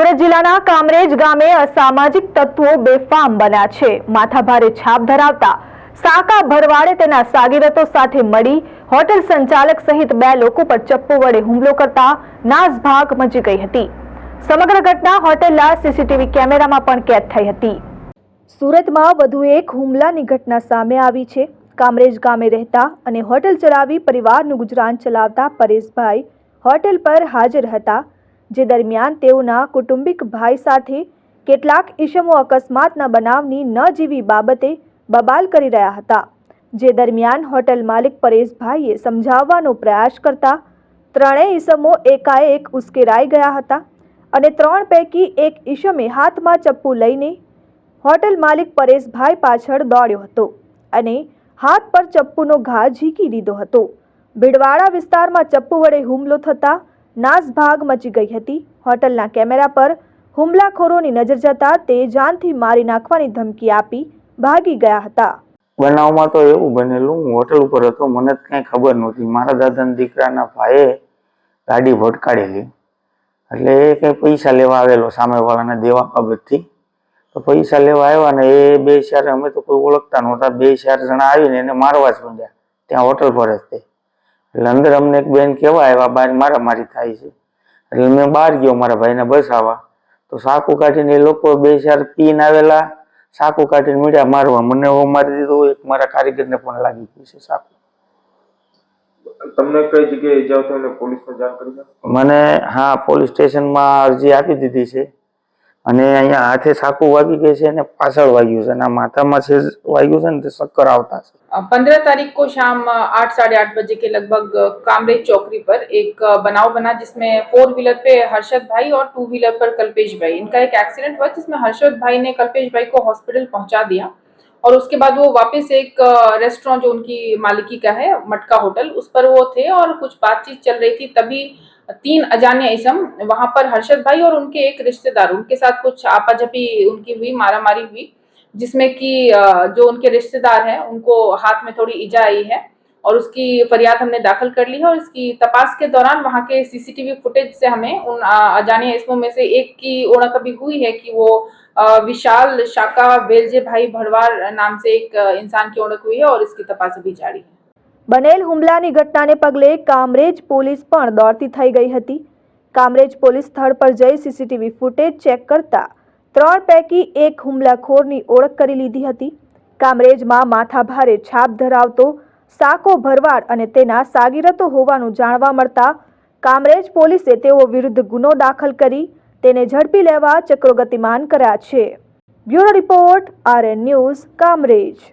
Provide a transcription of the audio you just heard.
સુરત જિલ્લાના કામરેજ ગામે અસામાજિક તત્વો બેફામ બન્યા છે. માથાભારે છાપ ધરાવતા સાકા ભરવાડે તેના સાગીરતો સાથે મળી હોટેલ સંચાલક સહિત બે લોકો પર ચપ્પુ વડે હુમલો કરતા નાસભાગ મચી ગઈ હતી. સમગ્ર ઘટના હોટેલના સીસીટીવી કેમેરામાં પણ કેદ થઈ હતી. સુરતમાં વધુ એક હુમલાની ઘટના સામે આવી છે. કામરેજ ગામે રહેતા અને હોટેલ ચલાવી પરિવારનું ગુજરાન ચલાવતા પરેશભાઈ હોટેલ પર હાજર હતા. જે દરમિયાન તેઓના કુટુંબિક ભાઈ સાથે કેટલાક ઈસમો અકસ્માતના બનાવની ન જીવી બાબતે બબાલ કરી રહ્યા હતા. જે દરમિયાન હોટેલ માલિક પરેશભાઈએ સમજાવવાનો પ્રયાસ કરતા ત્રણેય ઈસમો એકાએક ઉશ્કેરાઈ ગયા હતા અને ત્રણ પૈકી એક ઈસમે હાથમાં ચપ્પુ લઈને હોટેલ માલિક પરેશભાઈ પાછળ દોડ્યો હતો અને હાથ પર ચપ્પુનો ઘા ઝીકી દીધો હતો. ભીડવાડા વિસ્તારમાં ચપ્પુ વડે હુમલો થતા નાસભાગ મચી ગઈ હતી. હોટલના કેમેરા પર હુમલાખોરોની નજર જતા તે જાનથી મારી નાખવાની ધમકી આપી ભાગી ગયા હતા. બનાવમાં તો એવું બનેલું, હું હોટલ ઉપર હતો, મને જ કાંઈ ખબર નહોતી. મારા દાદાના દીકરાના ભાઈએ ગાડી ભટકાડેલી. એટલે એ કંઈ પૈસા લેવા આવેલો સામેવાળાને દેવા બાબતથી. તો પૈસા લેવા આવ્યા ને એ બે ચાર, અમે તો કોઈ ઓળખતા નહોતા. બે ચાર જણા આવીને એને મારવા જ માંડ્યા. ત્યાં હોટલ પર જ તે. એટલે અંદર અમને એક બેન કેવા આવ્યા બહાર મારામારી થાય છે. એટલે મેં બહાર ગયો મારા ભાઈને બસાવવા તો સાકુ કાઢીને એ લોકો બે ચાર પીને આવેલા. સાકુ કાઢીને મીડિયા મારવા. મને હું મારી દીધો એક મારા કારીગરને પણ લાગી ગયું છે સાકુ. તમને કઈ જગ્યાએ જાવ તો પોલીસને જાણ કરી મને હા પોલીસ સ્ટેશનમાં અરજી આપી દીધી છે. અને અહીંયા હાથે સાકુ વાગી ગઈ છે અને પાછળ વાગ્યું છે અને આ માથામાં છે વાગ્યું છે ને તે ચક્કર આવતા છે पंद्रह तारीख को शाम आठ साढ़े आठ बजे के लगभग कामरेज चौकड़ी पर एक बनाव बना जिसमें फोर व्हीलर पे हर्षद भाई और टू व्हीलर पर कल्पेश भाई इनका एक एक्सीडेंट हुआ जिसमें हर्षद भाई ने कल्पेश भाई को हॉस्पिटल पहुंचा दिया और उसके बाद वो वापस एक रेस्टोरेंट जो उनकी मालिकी का है, मटका होटल, उस पर वो थे और कुछ बातचीत चल रही थी। तभी तीन अजान्य इसम, वहाँ पर हर्षद भाई और उनके एक रिश्तेदार, उनके साथ कुछ आपाजपी उनकी हुई, मारामारी हुई, जिसमें कि जो उनके रिश्तेदार हैं, उनको हाथ में थोड़ी इजा आई है। और उसकी फरियाद हमने दाखिल कर ली है और इसकी तपास के दौरान वहाँ के सीसीटीवी फुटेज से हमें उन अ, अजाने इसमों में से एक की ओणक अभी हुई है कि वो अ, विशाल शाका बेलजे भाई भड़वार नाम से एक अ, इंसान की ओणक हुई है और इसकी तपास अभी जारी है બનેલ હુમલાની ઘટનાને પગલે કામરેજ પોલીસ પણ દોડતી થઈ ગઈ હતી કામરેજ પોલીસ સ્થળ પર જઈ સીસીટીવી ફૂટેજ ચેક કરતા ત્રણ પૈકી એક હુમલાખોરની ઓળખ કરી લીધી હતી કામરેજમાં માથાભારે છાપ ધરાવતો સાકો ભરવાડ અને તેના સાગીરતો હોવાનું જાણવા મળતા કામરેજ પોલીસે તેઓ વિરુદ્ધ ગુનો દાખલ કરી તેને ઝડપી લેવા ચક્રો ગતિમાન કર્યા છે. Bureau report RN news Kamrej.